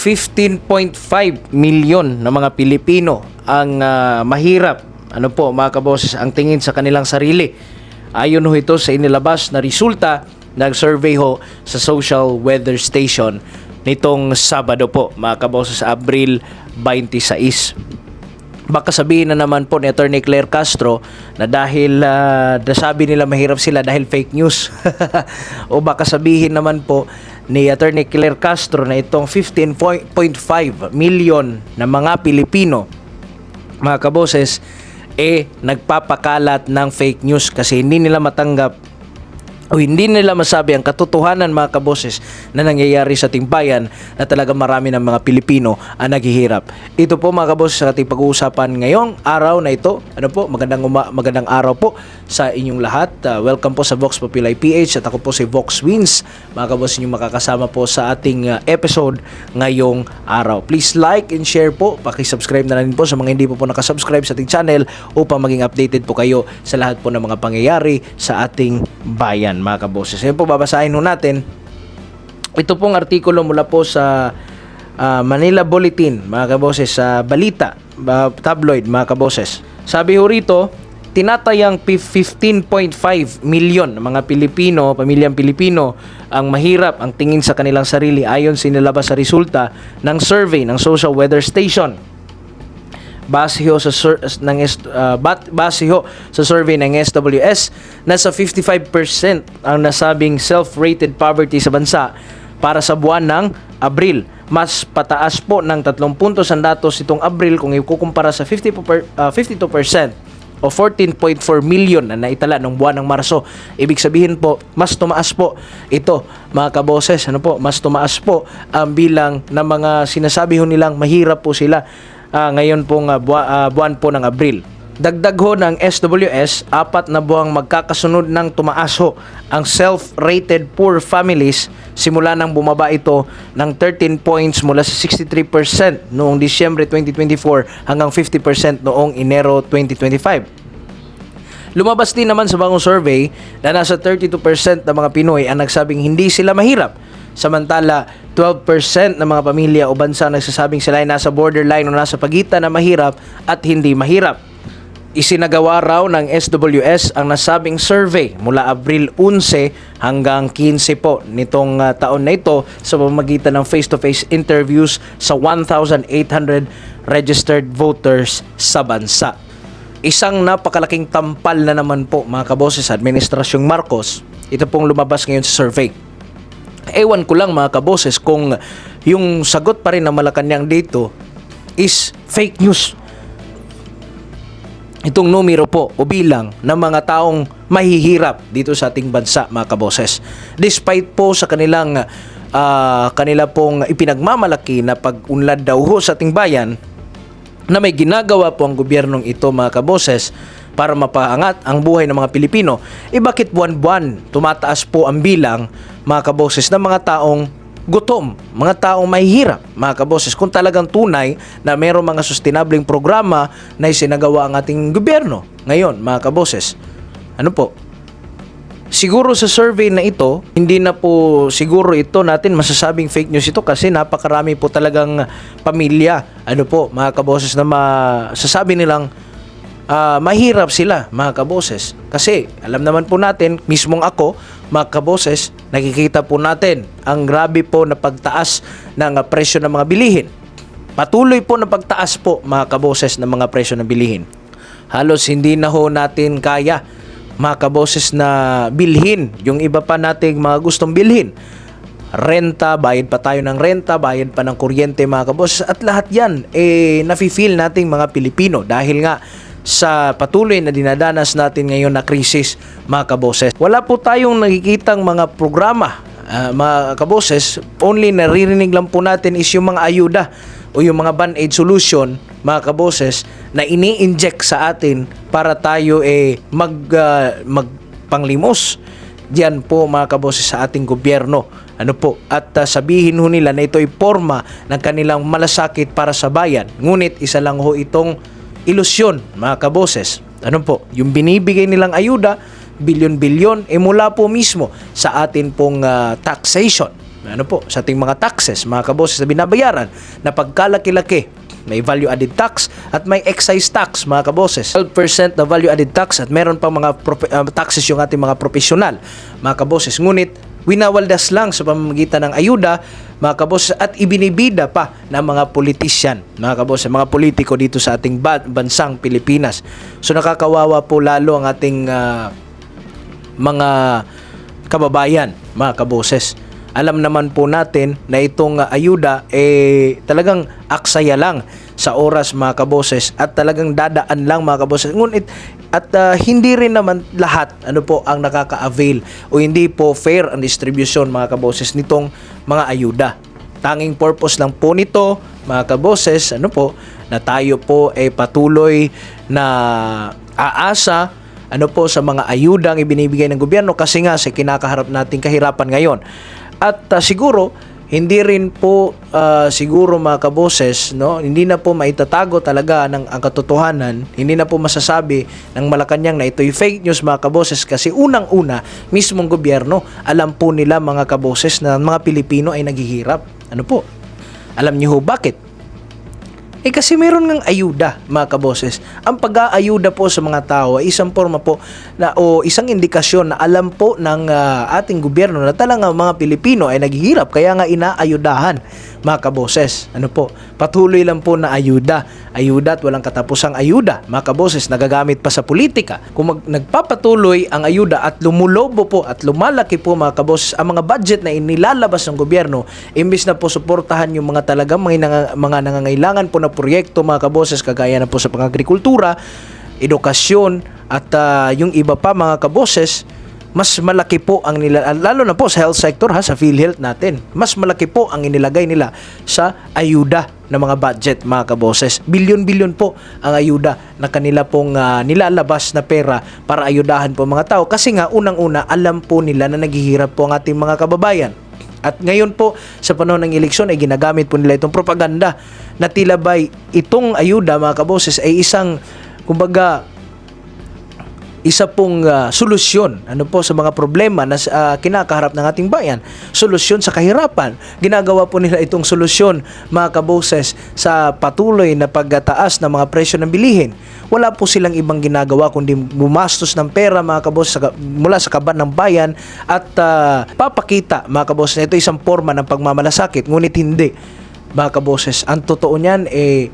15.5 milyon na mga Pilipino ang ah, mahirap ano po mga kaboses ang tingin sa kanilang sarili. Ayon ho ito sa inilabas na resulta ng survey ho sa Social Weather Station nitong Sabado po mga kaboses Abril 26 baka sabihin na naman po ni Attorney Claire Castro na dahil ah, nasabi nila mahirap sila dahil fake news. o baka sabihin naman po ni Attorney Claire Castro na itong 15.5 million na mga Pilipino mga kaboses eh nagpapakalat ng fake news kasi hindi nila matanggap o hindi nila masabi ang katotohanan mga kaboses na nangyayari sa ating bayan na talaga marami ng mga Pilipino ang naghihirap. Ito po mga kaboses sa ating pag-uusapan ngayong araw na ito. Ano po, magandang, uma- magandang araw po sa inyong lahat. Uh, welcome po sa Vox Populi PH at ako po si Vox Wins. Mga kaboses inyong makakasama po sa ating uh, episode ngayong araw. Please like and share po. Pakisubscribe na rin po sa mga hindi po po nakasubscribe sa ating channel upang maging updated po kayo sa lahat po ng mga pangyayari sa ating bayan mga kaboses. Ngayon po babasahin ho natin ito pong artikulo mula po sa ah, Manila Bulletin, mga kaboses, sa balita, ba- tabloid, mga kaboses. Sabi ho rito, tinatayang pi- 15.5 milyon ng mga Pilipino, pamilyang Pilipino, ang mahirap ang tingin sa kanilang sarili ayon sa inilabas sa resulta ng survey ng Social Weather Station base ho sa sur- ng uh, base ho sa survey ng SWS nasa 55% ang nasabing self-rated poverty sa bansa para sa buwan ng Abril. Mas pataas po ng 3 puntos ang datos itong Abril kung ikukumpara sa 50 po per- uh, 52% o 14.4 million na naitala ng buwan ng Marso. Ibig sabihin po, mas tumaas po ito, mga kaboses, ano po, mas tumaas po ang bilang ng mga sinasabi ho nilang mahirap po sila ah, ngayon pong ah, buwa- ah, buwan po ng Abril. Dagdag ho ng SWS, apat na buwang magkakasunod ng tumaas ho ang self-rated poor families simula nang bumaba ito ng 13 points mula sa 63% noong Disyembre 2024 hanggang 50% noong Enero 2025. Lumabas din naman sa bagong survey na nasa 32% ng mga Pinoy ang nagsabing hindi sila mahirap. Samantala, 12% ng mga pamilya o bansa nagsasabing sila ay nasa borderline o nasa pagitan na mahirap at hindi mahirap. Isinagawa raw ng SWS ang nasabing survey mula Abril 11 hanggang 15 po nitong ah, taon na ito sa pamamagitan ng face-to-face interviews sa 1,800 registered voters sa bansa. Isang napakalaking tampal na naman po mga kaboses sa Administrasyong Marcos. Ito pong lumabas ngayon sa survey. Ewan ko lang mga kaboses kung yung sagot pa rin ng Malacanang dito is fake news. Itong numero po o bilang ng mga taong mahihirap dito sa ating bansa mga kaboses. Despite po sa kanilang ah, kanila pong ipinagmamalaki na pag-unlad daw ho sa ating bayan, na may ginagawa po ang gobyernong ito mga kaboses para mapaangat ang buhay ng mga Pilipino, eh bakit buwan-buwan tumataas po ang bilang mga kaboses ng mga taong gutom, mga taong mahihirap, mga kaboses, kung talagang tunay na mayroong mga sustainableng programa na isinagawa ang ating gobyerno ngayon, mga kaboses. Ano po? Siguro sa survey na ito, hindi na po siguro ito natin masasabing fake news ito kasi napakarami po talagang pamilya, ano po, mga kaboses na masasabi nilang ah, mahirap sila, mga kaboses. Kasi alam naman po natin, mismong ako, mga kaboses, nakikita po natin ang grabe po na pagtaas ng presyo ng mga bilihin. Patuloy po na pagtaas po, mga kaboses, ng mga presyo ng bilihin. Halos hindi na ho natin kaya mga kaboses na bilhin yung iba pa nating mga gustong bilhin renta, bayad pa tayo ng renta, bayad pa ng kuryente mga kaboses at lahat yan eh nafi-feel nating mga Pilipino dahil nga sa patuloy na dinadanas natin ngayon na krisis mga kaboses. Wala po tayong nakikitang mga programa ah, mga kaboses, only naririnig lang po natin is yung mga ayuda o yung mga band-aid solution mga kaboses na ini-inject sa atin para tayo eh mag ah, magpanglimos diyan po mga kaboses sa ating gobyerno. Ano po? At ah, sabihin ho nila na ito ay forma ng kanilang malasakit para sa bayan. Ngunit isa lang ho itong ilusyon mga kaboses. Ano po? Yung binibigay nilang ayuda, bilyon-bilyon, eh mula po mismo sa atin pong ah, taxation. Ano po, sa ating mga taxes, mga kaboses na binabayaran na pagkalaki-laki. May value added tax at may excise tax mga kaboses. 12% na value added tax at meron pang mga uh, taxes yung ating mga profesional mga kaboses. Ngunit winawaldas lang sa pamamagitan ng ayuda mga kaboses at ibinibida pa ng mga politician mga kaboses mga politiko dito sa ating ba- bansang Pilipinas so nakakawawa po lalo ang ating ah, mga kababayan, mga kaboses. Alam naman po natin na itong uh, ayuda eh talagang aksaya lang sa oras mga kaboses at talagang dadaan lang mga kaboses. Ngunit at uh, hindi rin naman lahat ano po ang nakaka-avail o hindi po fair ang distribution mga kaboses nitong mga ayuda. Tanging purpose lang po nito mga kaboses ano po na tayo po ay patuloy na aasa ano po sa mga ayudang ibinibigay ng gobyerno kasi nga sa kinakaharap nating kahirapan ngayon. At uh, siguro hindi rin po uh, siguro mga kaboses, no, hindi na po maitatago talaga ng ang katotohanan, hindi na po masasabi ng Malacanang na ito'y fake news mga kaboses kasi unang-una mismong gobyerno, alam po nila mga kaboses na mga Pilipino ay naghihirap. Ano po? Alam niyo ho bakit? Eh kasi meron ng ayuda, mga kaboses. Ang pag-aayuda po sa mga tao ay isang forma po na o isang indikasyon na alam po ng ah, ating gobyerno na talagang mga Pilipino ay naghihirap kaya nga inaayudahan, mga kaboses. Ano po? Patuloy lang po na ayuda. Ayuda at walang katapusang ayuda, mga kaboses, nagagamit pa sa politika. Kung mag, nagpapatuloy ang ayuda at lumulobo po at lumalaki po mga kaboses ang mga budget na inilalabas ng gobyerno, imbis na po suportahan yung mga talagang mga, mga nangangailangan po na proyekto mga kaboses kagaya na po sa pang-agrikultura, edukasyon at ah, yung iba pa mga kaboses, mas malaki po ang nila lalo na po sa health sector ha sa PhilHealth natin. Mas malaki po ang inilagay nila sa ayuda ng mga budget mga kaboses. Bilyon-bilyon po ang ayuda na kanila pong ah, nilalabas na pera para ayudahan po mga tao kasi nga unang-una alam po nila na naghihirap po ang ating mga kababayan. At ngayon po sa panahon ng eleksyon ay ginagamit po nila itong propaganda na tila ba'y itong ayuda mga kaboses ay isang kumbaga isa pong ah, solusyon ano po sa mga problema na ah, kinakaharap ng ating bayan. Solusyon sa kahirapan. Ginagawa po nila itong solusyon mga kaboses sa patuloy na pagtaas ng mga presyo ng bilihin. Wala po silang ibang ginagawa kundi bumastos ng pera mga kaboses mula sa kaban ng bayan at ah, papakita mga kaboses na ito isang forma ng pagmamalasakit ngunit hindi mga kaboses. Ang totoo niyan eh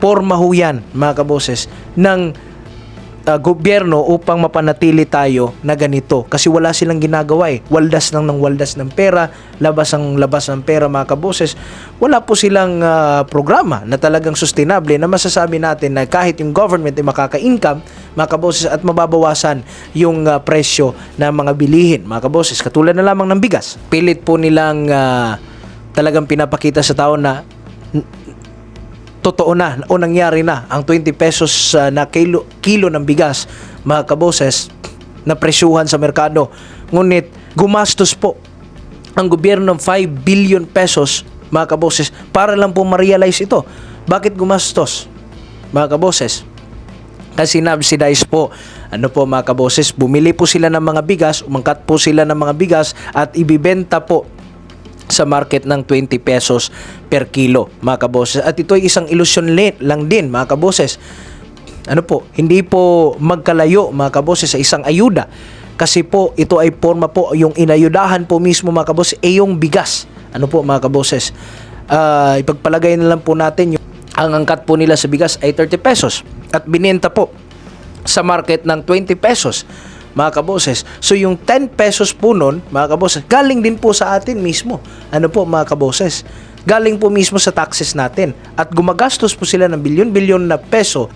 forma ho yan mga kaboses ng uh, gobyerno upang mapanatili tayo na ganito. Kasi wala silang ginagawa eh. Waldas lang ng waldas ng pera labas ang labas ng pera mga kaboses. Wala po silang uh, programa na talagang sustainable na masasabi natin na kahit yung government ay makaka-income mga kaboses at mababawasan yung uh, presyo ng mga bilihin mga kaboses. Katulad na lamang ng bigas. Pilit po nilang uh, talagang pinapakita sa tao na totoo na o nangyari na ang 20 pesos uh, na kilo, kilo ng bigas mga kaboses na presyuhan sa merkado. Ngunit gumastos po ang gobyerno ng 5 billion pesos mga kaboses para lang po ma-realize ito. Bakit gumastos mga kaboses? Kasi subsidize po. Ano po mga kaboses? Bumili po sila ng mga bigas umangkat po sila ng mga bigas at ibibenta po sa market ng 20 pesos per kilo mga kaboses. At ito ay isang ilusyon lang din mga kaboses. Ano po? Hindi po magkalayo mga kaboses sa isang ayuda. Kasi po ito ay forma po yung inayudahan po mismo mga kaboses ay yung bigas. Ano po mga kaboses? Ah, ipagpalagay na lang po natin yung ang angkat po nila sa bigas ay 30 pesos. At binenta po sa market ng 20 pesos mga kaboses. So yung 10 pesos po nun, mga kaboses, galing din po sa atin mismo. Ano po mga kaboses? Galing po mismo sa taxes natin. At gumagastos po sila ng bilyon-bilyon na peso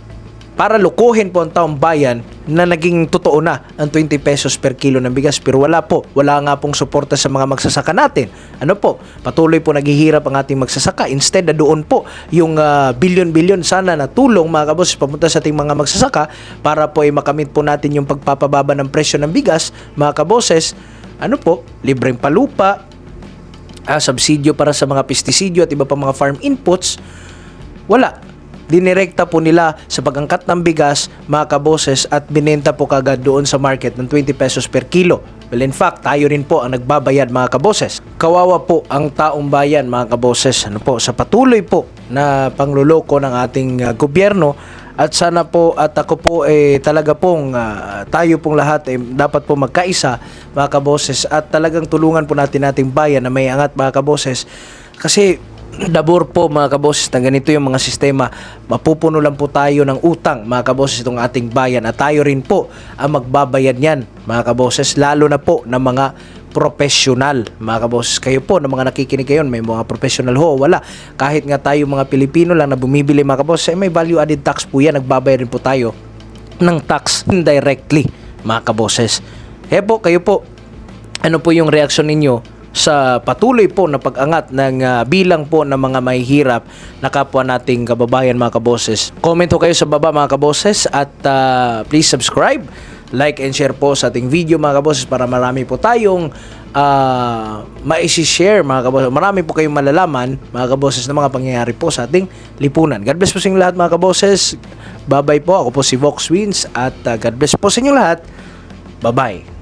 para lukuhin po ang taong bayan na naging totoo na ang 20 pesos per kilo ng bigas. Pero wala po. Wala nga pong suporta sa mga magsasaka natin. Ano po? Patuloy po naghihirap ang ating magsasaka. Instead na doon po yung ah, bilyon-bilyon sana na tulong mga kaboses papunta sa ating mga magsasaka para po ay makamit po natin yung pagpapababa ng presyo ng bigas. Mga kaboses, ano po? Libreng palupa, ah, subsidyo para sa mga pestisidyo at iba pa mga farm inputs, wala. Dinirekta po nila sa pagangkat ng bigas, mga kaboses, at binenta po kagad doon sa market ng 20 pesos per kilo. Well, in fact, tayo rin po ang nagbabayad mga kaboses. Kawawa po ang taong bayan mga kaboses ano po, sa patuloy po na pangluloko ng ating uh, gobyerno at sana po at ako po eh talaga pong ah, tayo pong lahat eh, dapat po magkaisa mga kaboses at talagang tulungan po natin ating bayan na may angat mga kaboses kasi dabor po mga kaboses na ganito yung mga sistema. Mapupuno lang po tayo ng utang mga kaboses itong ating bayan. At tayo rin po ang magbabayad niyan mga kaboses lalo na po ng mga professional mga kaboses kayo po na mga nakikinig kayo may mga professional ho wala. Kahit nga tayo mga Pilipino lang na bumibili mga kaboses eh, may value added tax po yan. Nagbabayad rin po tayo ng tax indirectly mga kaboses eh po kayo po ano po yung reaksyon ninyo sa patuloy po na pag-angat ng ah, bilang po ng mga mahihirap na kapwa nating kababayan mga kaboses. Comment ho kayo sa baba mga kaboses at ah, please subscribe, like and share po sa ating video mga kaboses para marami po tayong uh, ma-share mga kaboses. Marami po kayong malalaman mga kaboses na mga pangyayari po sa ating lipunan. God bless po sa inyo lahat mga kaboses. Bye-bye po. Ako po si Vox Wins at ah, God bless po sa inyo lahat. Bye-bye.